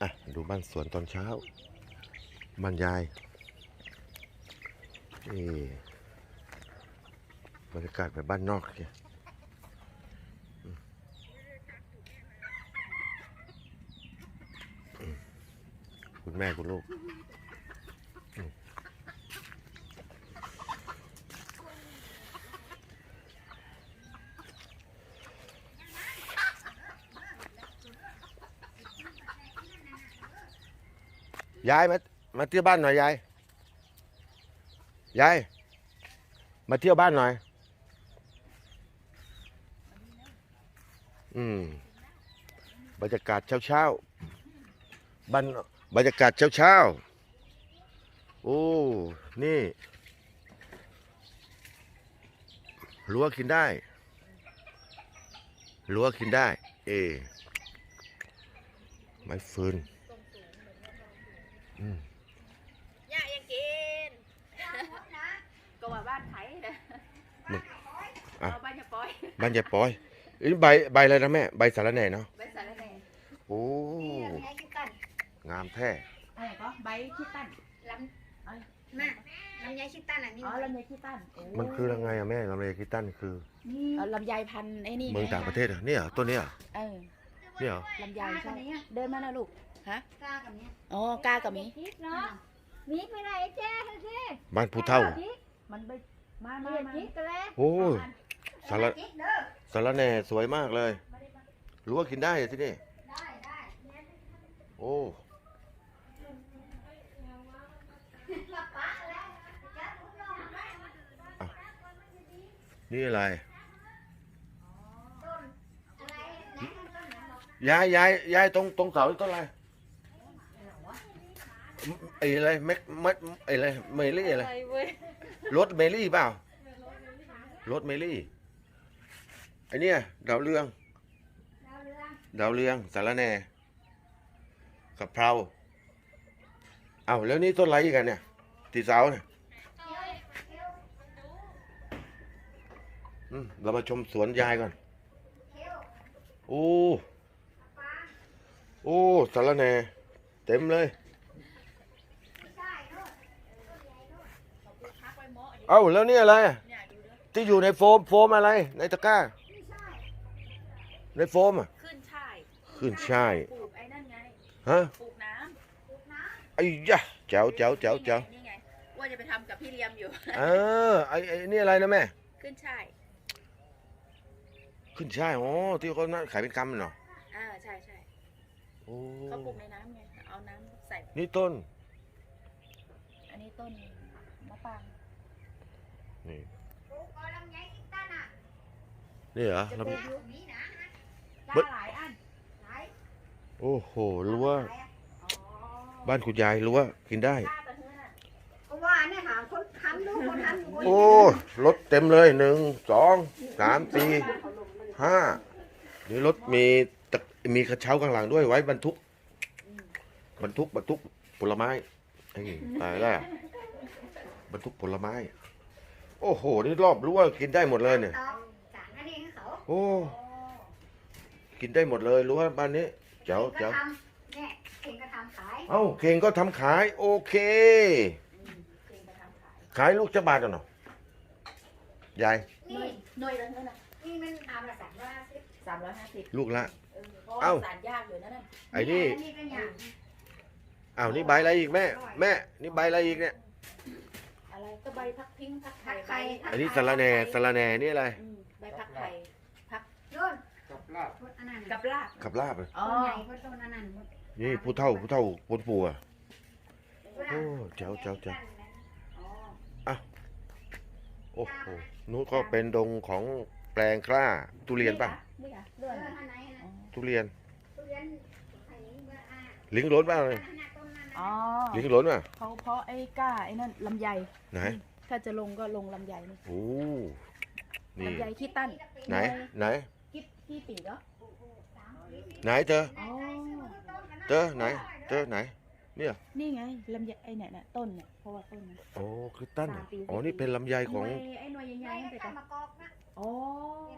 อะดูบ้านสวนตอนเช้าบ้านยายนี่บรรยากาศแบบบ้านนอกเนี่ยคุณแม่คุณลูก ยายมามาเที่ยวบ้านหน่อยยายยายมาเที่ยวบ้านหน่อย อืมบรรยากาศเช้าเช้าบ้านบรรยากาศเช้าเช้าโอ้นี่รั้วกินได้รั้วกินได้ เอไม้ฟืน ย่ายังกินก็ว่าบ้านไผ่นะอะ เอาบ้านจะปล่อยบ้านยายปอยเอ้ยใบใบอะไรนะแม่ใบสาระแหน่เนาะใบสารแหน่โอ้งามแท้อะไรก็ใบขี้ตั้นลำน่ะลำไยชิต้าน่ะนี่อ๋อลำไยขี้ตั้นโอ้มันคือยังไงอะแม่ลำไยคิตันคือเอาลำไยพันธุ์ไอ้นี่เมืองต่างประเทศเหรอะเนี่ยเหรอต้นเนี้ยเหรอเออเนี่ยเหรอลำไยกล้ากัใช่บนี้เดินมานะลูก ฮะกล้ากับนี้อ๋อกล้ากับหมีพริกเนาะมีไปไหนเจ๊เจ๊บ้านผู้เฒ่าพริกมันไปมามีมามาพริกกันแล้วโอ้ยสาระพริกเด้อสาระแหน่สวยมากเลยรู้ว่ากินได้เหรอที่นี่ได้ได้โอ้ละปะแล้วจะรู้ลองไหมนี่อะไรต้นอะไรไหนมันต้นไหนบอกยายยายยายตรงตรงเสาต้นอะไร ไอ้อะไรแม็กแม็กไอ้อะไรเมลี่อะไร เว้ยรถเมลี่เปล่า รถเมลี่ ไอเนี่ยดาวเรือง ดาวเรืองดาวเรืองสาระแหน่กะเพราเอาแล้วนี่ต้นอะไรอีกกันเนี่ยตีเสาเนี่ยเขียวเขียวอืมเรามาชมสวนยายก่อนเขียวโอ้ปลาโอ้สาระแหน่เต็มเลย ไม่ใช่โน่นต้นใหญ่โน่น พักไว้หมออันนี้ เอ้าแล้วนี่อะไรอะเนี่ยดูเด้อที่อยู่ในโฟมโฟมอะไร ในตะกร้าไม่ใช่ในโฟมอะขึ้นช่ายขึ้นช่ายปลูกไอ้นั่นไงฮะปลูกน้ปลูกน้ไอ้ยะแจ๋วแจ๋วำแจ๋วแจ๋วนี่ไงว่าจะไปทำกับพี่เลียมอยู่ เออไอ้ไอ้นี่อะไรนะแม่ ขึ้นช่ายขึ้นช่ายอ๋อที่เขานั่นขายเป็นกำเนาะอ่าใช่ใช่โอ้เขาปลูกในน้ำไงเอาน้ำใส่ นี่ต้น อันนี้ต้นมะปราง นี่ำปลูกเอาลำไยชิต้าน่ะนี่เหรอจะแล้วเป็นตรงนี้นะจ้าหลายอันไหนโอ้โหรั้วไหนอะอ๋อบ้านคุณยายรั้วกินได้จ้าตะเฮือนอะก็ว่าเนี่ยหาคนทำดูคนทำอยู่คนโอ้รถเต็มเลยหนึ่งสองสามสี่ห้านี่รถมีตะมีกระเช้าข้างหลังด้วยไว้บรรทุกบรรทุกบรรทุกผลไม้ไอ้ตายแล้วบรรทุกผลไม้ โอ้โห นี่รอบรั้วกินได้หมดเลยเนี่ยต่อสารอันนี้ให้เขาโอ้ กินได้หมดเลยรั้วบ้านนี้เจ๋วเก่เจ๋งวก็ทำเนี่ยเก่งก็ทำขายเอ้าเก่งก็ทำขาย โอเคเองไปทำขาย ขายลูกจะบาทกันเนาะยายหน่นี่วยหน่วยละเท่าไหร่นี่มันทำละสามร้อยห้าสิบสามร้อยห้าสิบลูกละ เออเพราะเอ้าว่าสารยากอยู่นั่นน่ะไอ้นี่อันี่ก็อย่างอ้าวนี่ใบอะไรอีกแม่ แม่ นี่ใบอะไรอีกเนี่ยอะไรก็ ใบพักพิงพักไทผัยกใบไข่อันนี้สาระแหน่สาระแหน่นี่อะไร อืมใบพักไทยโน่นพุทธอันนั้นกับลาบขับลาบเลยอ๋อต้นใหญ่พุทธต้นอันนั้นพุทธนี่ผู้เฒ่าผู้เฒ่าปนปู่อะพุทธโอ้เจ๋วเจ๋วเจ๋วอ๋อโอ้โหนู้นก็เป็นดงของแปลงกล้าทุเรียนป่ะนี่อะเอเลื่อนออะอันไหนอันไหนอ๋อทุเรียนทุเรียนไข่เบอร์อาลิงหล้นป่ะเลย อันนั้นต้น นั้นอ๋อลิงหล้นป่ะเขาเพราะไอ้ก้าไอ้นั่นลำไยไหนถ้าจะลงก็ลงลำไยนี่โอ้นี่ลำไยขี้ตั้นไหนไหนกิ๊บที่ปีกเหรอไหนเธออ๋อเธอไหนเธอไหนนี่ไงลำไยไอ้เนี่ยน่ะต้นเนี่ยเพราะว่าต้นนะโอ้คือตั้นเหรอสามปีอ๋อนี่เป็นลำไยของหน่วยไอ้หน่วยใหญ่ๆนั่นไปใส่ก่อนมะกอกนะอ๋อ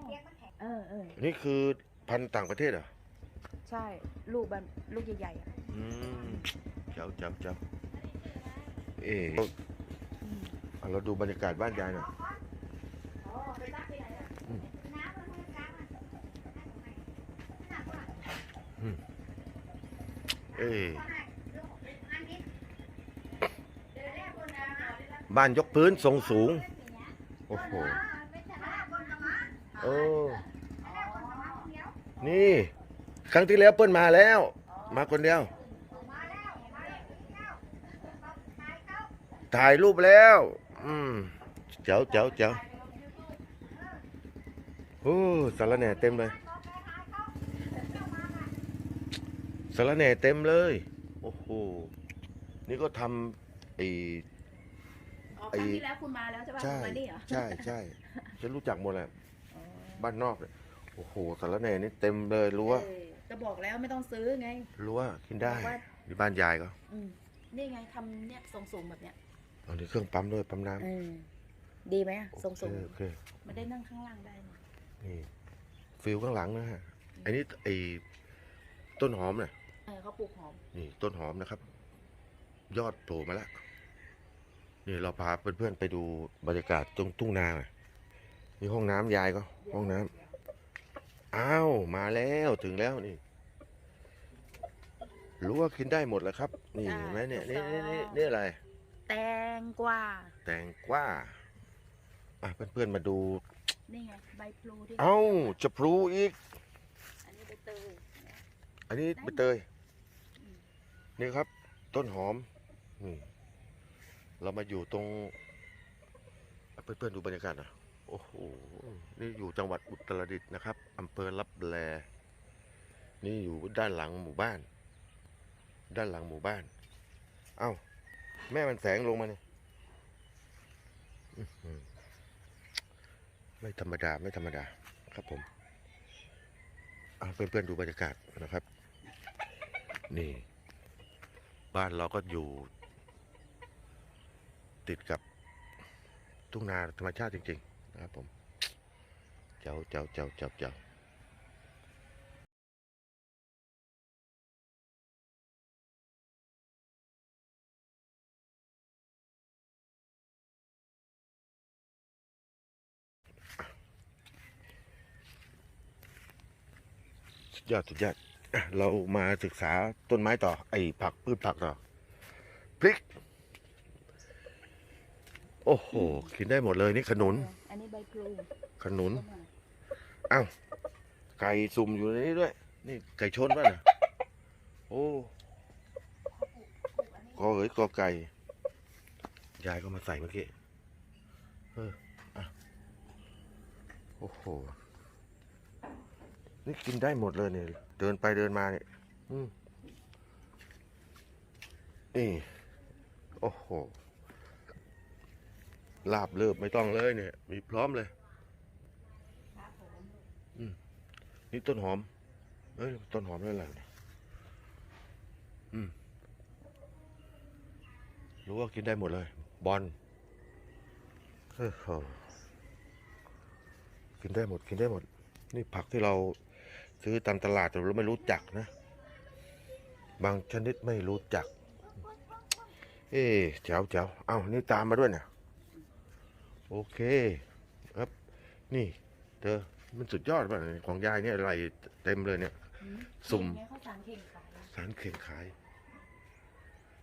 เปียกๆมันแข็งเออเออนี่คือพันธุ์ต่างประเทศเหรอใช่ลูกแบบลูกใหญ่ๆอะอืม เจ้าเจ้าเจ้าเออเราดูบรรยากาศบ้านยายหน่อยเออบ้านยกพื้นทรงสูง โอ้โหเออนี่ ครั้งที่แล้วเปิ้นมาแล้ว มาคนเดียว มาแล้วมาแล้วแล้วถ่ายเขา ถ่ายรูปแล้ว อืมเจ๋วเจ๋วเจ๋วโอ้สารแหน่เต็มเลยสารแหน่เต็มเลย โอ้โห นี่ก็ทำไอ้อ๋อคไอ้รั้งที่แล้วคุณมาแล้วใช่ป่ะใช่คุณมานี่เหรอ ใช่ใช่ฉันรู้จักหมดแหละอ๋อบ้านนอกเลยโอ้โหสารแหน่นี่เต็มเลยรู้ว่าเออก็บอกแล้วไม่ต้องซื้อไง รู้ว่ากินได้บอกว่านี่บ้านยายก็อืมนี่ไงทำเนี่ยทรงสูงแบบเนี้ยเอานี่เครื่องปั๊มด้วยปั๊มน้เออดีไหมอะำทรงสูงโอเคโอเคไม่ได้นั่งข้างล่างได้นะนี่ฟิลข้างหลังนะฮะอันนี้ไอ้ต้นหอมเนี่ยเออเขาปลูกหอม นี่ต้นหอมนะครับ ยอดโผล่มาแล้วนี่เราพาเพื่อนๆไปดูบรรยากาศตรงทุ่งนาหน่อยนี่ห้องน้ำยายก็ห้องน้ำอ้าวมาแล้วถึงแล้วนี่รู้ว่ากินได้หมดแล้วครับ นี่เห็นไหมเนี่ยนี่นี่นี่นี่อะไร แตงกวาแตงกวาอะเพื่อนๆมาดู นี่ไงใบพลูที่เอ้าจะพลูอีก อันนี้ใบเตย อันนี้ใบเตยนี่ครับ ต้นหอมนี่เรามาอยู่ตรงเพื่อนๆดูบรรยากาศหนะโอ้โห นี่อยู่จังหวัดอุตรดิตถ์นะครับอำเภอลับแล นี่อยู่ด้านหลังหมู่บ้าน ด้านหลังหมู่บ้าน เอ้า แม่มันแสงลงมาเนี่ยไม่ธรรมดา ไม่ธรรมดา ครับผมเอาเพื่อนๆดูบรรยากาศนะครับ นี่ บ้านเราก็อยู่ ติดกับทุ่งนาธรรมชาติจริง ๆ นะครับผม เจ้าเจ้าเจ้าเจ้าเจ้า สุดยอดสุดยอดอะเรามาศึกษาต้นไม้ต่อ ไอ้ผักพืชผักต่อพริก โอ้โหกินได้หมดเลยนี่ขนุน อันนี้ใบพลูขนุนเข้ามาอ้าวไก่สุ่มอยู่ในนี้ด้วย นี่ไก่ชนป่ะน่ะโอ้กอเอ๋ยกอไก่ ยายก็มาใส่เมื่อกี้เอออะโอ้โห นี่กินได้หมดเลยเนี่ยเดินไปเดินมาเนี่ยนี่ โอ้โห ลาบเลิบไม่ต้องเลยเนี่ย มีพร้อมเลยนี่ต้นหอม เอ้ย ต้นหอมนั่นแหละเนี่ยอืมรู้ว่ากินได้หมดเลย บอลเฮ้ยโหกินได้หมด กินได้หมด นี่ผักที่เรา ซื้อตามตลาดแต่เราไม่รู้จักนะ บางชนิดไม่รู้จัก เอ๊ะเจ๋วเจ๋วเอ้านี่ตามมาด้วยเนี่ยโอเคครับ นี่ เธอมันสุดยอดป่ะเนี่ยของยายเนี่ยอะไรเต็มเลยเนี่ยอืมสุ่มเข่งไงเขาสารเข่งขายสารเข่งขาย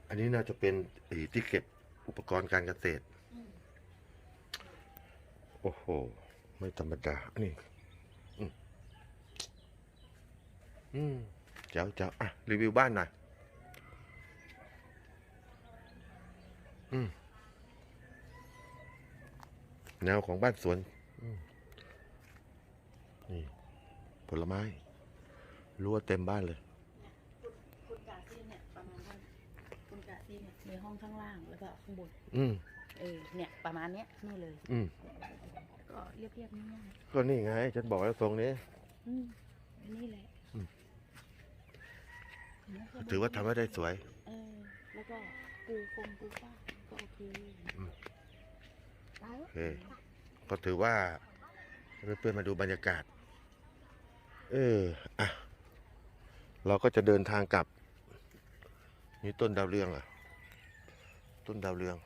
อันนี้น่าจะเป็นไอ้ที่เก็บอุปกรณ์การเกษตรอืมโอ้โห ไม่ธรรมดา นี่ อืม อืมเจ้าเจ้าอะ รีวิวบ้านหน่อย อืมแนวของบ้านสวนอืมนี่ ผลไม้รั้วเต็มบ้านเลย คุณคุณกาซี่เนี่ยประมาณนั้นคุณกาซี่เนี่ยมีห้องข้างล่างแล้วก็ข้างบน อืมเออเนี่ยประมาณเนี้ยนี่เลย อืมก็เรียบๆง่ายก็นี่ไง ฉันบอกแล้วตรงนี้ๆอืมนี่แหละอืมเนี่ยก็ ถือว่าทำให้ได้สวย เออ แล้วก็ปูฟงปูฟ้าก็โอเคโอเค ก็ถือว่าเพื่อนๆมาดูบรรยากาศ เออ อะ เราก็จะเดินทางกลับ นี่ต้นดาวเรืองอะ ต้นดาวเรือง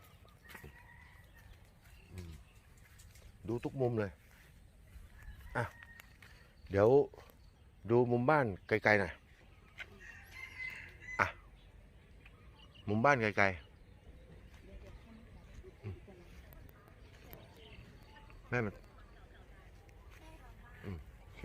อืมดูทุกมุมเลย อะ เดี๋ยวดูมุมบ้านไกลๆหน่อย อะ มุมบ้านไกลๆแม่มันโอเค